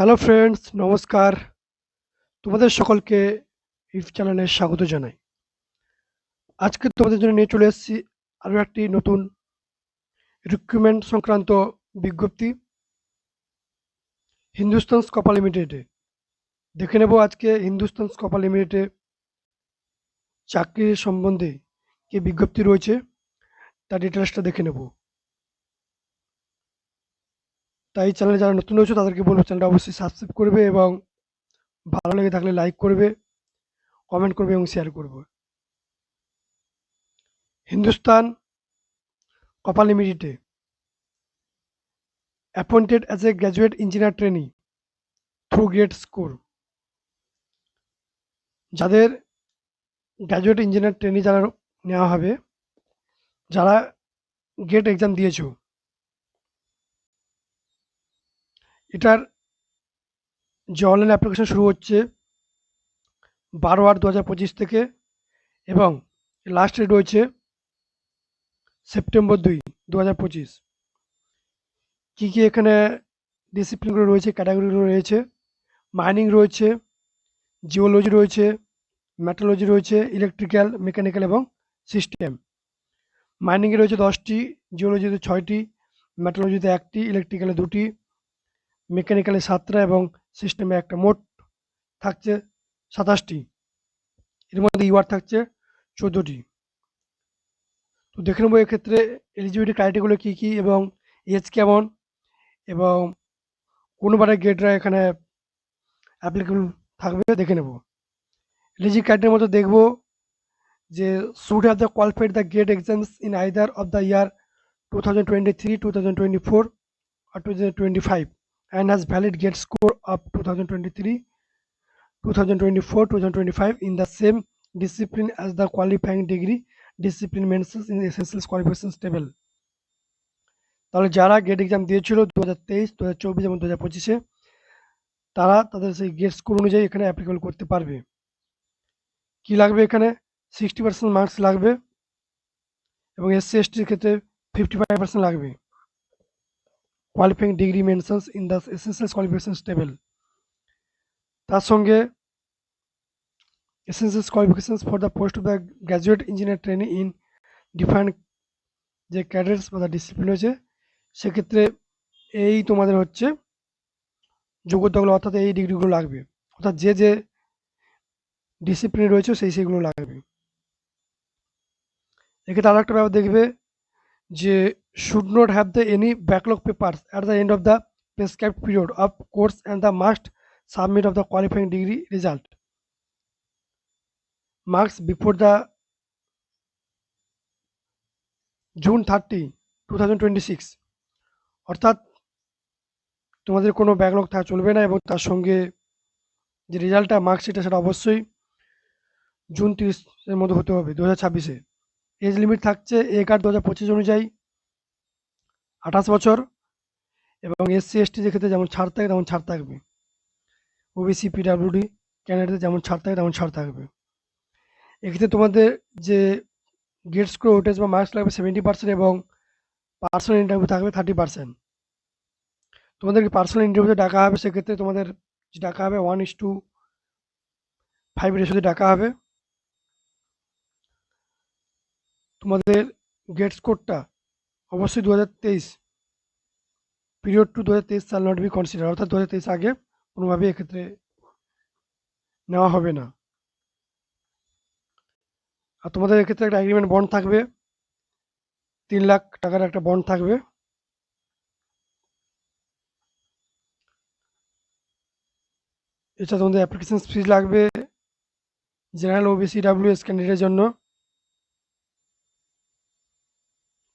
Hello friends, নমস্কার। তোমাদের সকলকে ইফ চ্যানেলে স্বাগত জানাই। আজকে তোমাদের জন্য নিয়ে চলে এসেছি আরও একটি নতুন রিক্রুটমেন্ট সংক্রান্ত বিজ্ঞপ্তি। হিন্দুস্তান স্কপা লিমিটেডে। দেখে নেব আজকে হিন্দুস্তান স্কপা লিমিটেডে চাকরির সম্বন্ধে কি বিজ্ঞপ্তি রয়েছে, তার ডিটেলসটা দেখে নেব। তাই চ্যানেলে যারা নতুন রয়েছে, তাদেরকে বলব চ্যানেলটা অবশ্যই সাবস্ক্রাইব করবে এবং ভালো লেগে থাকলে লাইক করবে কমেন্ট করবে এবং শেয়ার করবে। হিন্দুস্তান কপাল লিমিটেডে appointed as a graduate engineer trainee through grade score যাদের গ্র্যাজুয়েট ইঞ্জিনিয়ার ট্রেনি যারা নেওয়া হবে, যারা গেট এক্সাম দিয়েছ এটার যে অনলাইন অ্যাপ্লিকেশন শুরু হচ্ছে বারো আট দু থেকে এবং লাস্ট ডেট রয়েছে সেপ্টেম্বর দুই দু হাজার পঁচিশ। কী কী এখানে ডিসিপ্লিনগুলো রয়েছে ক্যাটাগরিগুলো রয়েছে? মাইনিং রয়েছে জিওলজি রয়েছে মেটালজি রয়েছে ইলেকট্রিক্যাল মেকানিক্যাল এবং সিস্টেম মাইনিংয়ে রয়েছে দশটি জিওলজিতে ছয়টি মেটালজিতে একটি ইলেকট্রিক্যালে দুটি। মেকানিক্যালে সাতটা এবং সিস্টেমে একটা মোট থাকছে সাতাশটি। এর মধ্যে ইউআর থাকছে চোদ্দোটি। তো দেখে নেব এক্ষেত্রে এলিজিবিলিটি ক্রাইটেরিয়াগুলো কী কী এবং এজ কেমন এবং কোন বারে গেটরা এখানে অ্যাপ্লিকেবল থাকবে দেখে নেব। এলিজি ক্রাইটেরিয়ার মধ্যে দেখব যে should have the qualified the GATE exams in either of the year two thousand twenty three two thousand twenty four R two thousand twenty five and has valid gate score of 2023 2024 2025 in the same discipline as the qualifying degree, discipline mentions in the essential qualifications table. তাহলে যারা gate exam দিয়েছিল দু হাজার তেইশ দু হাজার চব্বিশ এবং দু হাজার পঁচিশে, তারা তাদের সেই গেট স্কোর অনুযায়ী এখানে অ্যাপ্লিকেবল করতে পারবে। কি লাগবে এখানে? সিক্সটি পার্সেন্ট মার্কস লাগবে এবং এসসি এসটির ক্ষেত্রে ফিফটি ফাইভ পার্সেন্ট লাগবে। Qualifying degree mentions in the essential qualifications table তার সঙ্গে essential qualifications for the post of the graduate engineer training in different যে ক্যাডার্স বা ডিসিপ্লিন রয়েছে, সেক্ষেত্রে এই তোমাদের হচ্ছে যোগ্যতাগুলো অর্থাৎ এই ডিগ্রিগুলো লাগবে। অর্থাৎ যে যে ডিসিপ্লিন রয়েছে, সেই সেইগুলো লাগবে। এক্ষেত্রে আরও একটা ব্যাপার দেখবে যে should not have the any backlog papers at the end of the prescribe period of course and the must submit of the qualifying degree result marks before the June thirty two অর্থাৎ তোমাদের কোনো backlog থাকা চলবে না এবং তার সঙ্গে যে রেজাল্টটা মার্কশিটটা সেটা অবশ্যই জুন তিরিশের মধ্যে হতে হবে দু হাজার ছাব্বিশে। এজ লিমিট থাকছে এক আট দু হাজার পঁচিশ অনুযায়ী, আঠাশ বছর, এবং এসসি এসটি ক্ষেত্রে যেমন ছাড় থাকে তেমন ছাড় থাকবে। ওবিসি পিডাব্লিউডি ক্যান্ডিডেটদের যেমন ছাড় থাকে তেমন ছাড় থাকবে। এক্ষেত্রে তোমাদের যে গেট স্কোর ওটেজ বা মার্কস লাগবে সেভেন্টি পার্সেন্ট এবং পার্সোনাল ইন্টারভিউ থাকবে থার্টি পার্সেন্ট তোমাদেরকে পার্সোনাল ইন্টারভিউতে ডাকা হবে? সেক্ষেত্রে তোমাদের ডাকা হবে ওয়ান ইস টু ফাইভ রেশোতে ডাকা হবে। তোমাদের গেট স্কোরটা অবশ্যই দু হাজার তেইশ পিরিয়ড টু দু হাজার তেইশ সাল নট বি কনসিডার অর্থাৎ দু হাজার তেইশ আগে কোনোভাবেই এক্ষেত্রে নেওয়া হবে না। আর তোমাদের এক্ষেত্রে একটা অ্যাগ্রিমেন্ট বন্ড থাকবে, তিন লাখ টাকার একটা বন্ড থাকবে। এছাড়া তোমাদের অ্যাপ্লিকেশন ফিজ লাগবে জেনারেল ওবিসি ডাব্লিউ এস ক্যান্ডিডেটের জন্য।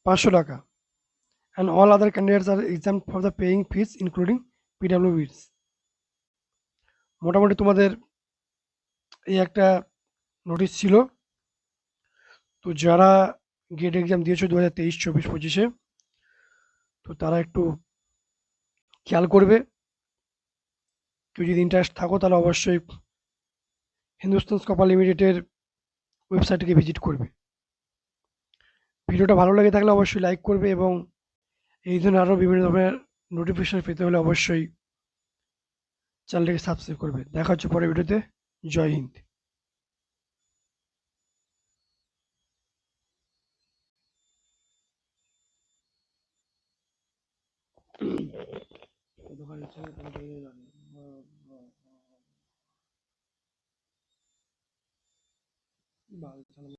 পাঁচশো টাকা। And all other candidates are exempt for the paying fees, including PWBs মোটামুটি তোমাদের এই একটা নোটিশ ছিল। তো যারা গেট এক্সাম দিয়েছ দু হাজার তেইশ, চব্বিশ, পঁচিশে, তো তারা একটু খেয়াল করবে। কেউ যদি ইন্টারেস্ট থাকো তাহলে অবশ্যই হিন্দুস্তান স্কপার লিমিটেডের ওয়েবসাইটটিকে ভিজিট করবে। ভিডিওটা ভালো লেগে থাকলে অবশ্যই লাইক করবে এবং এই ধরনের আরও বিভিন্ন ধরনের নোটিফিকেশান পেতে হলে অবশ্যই চ্যানেলটিকে সাবস্ক্রাইব করবে। দেখা হচ্ছে পরে ভিডিওতে। জয় হিন্দ। দোকানের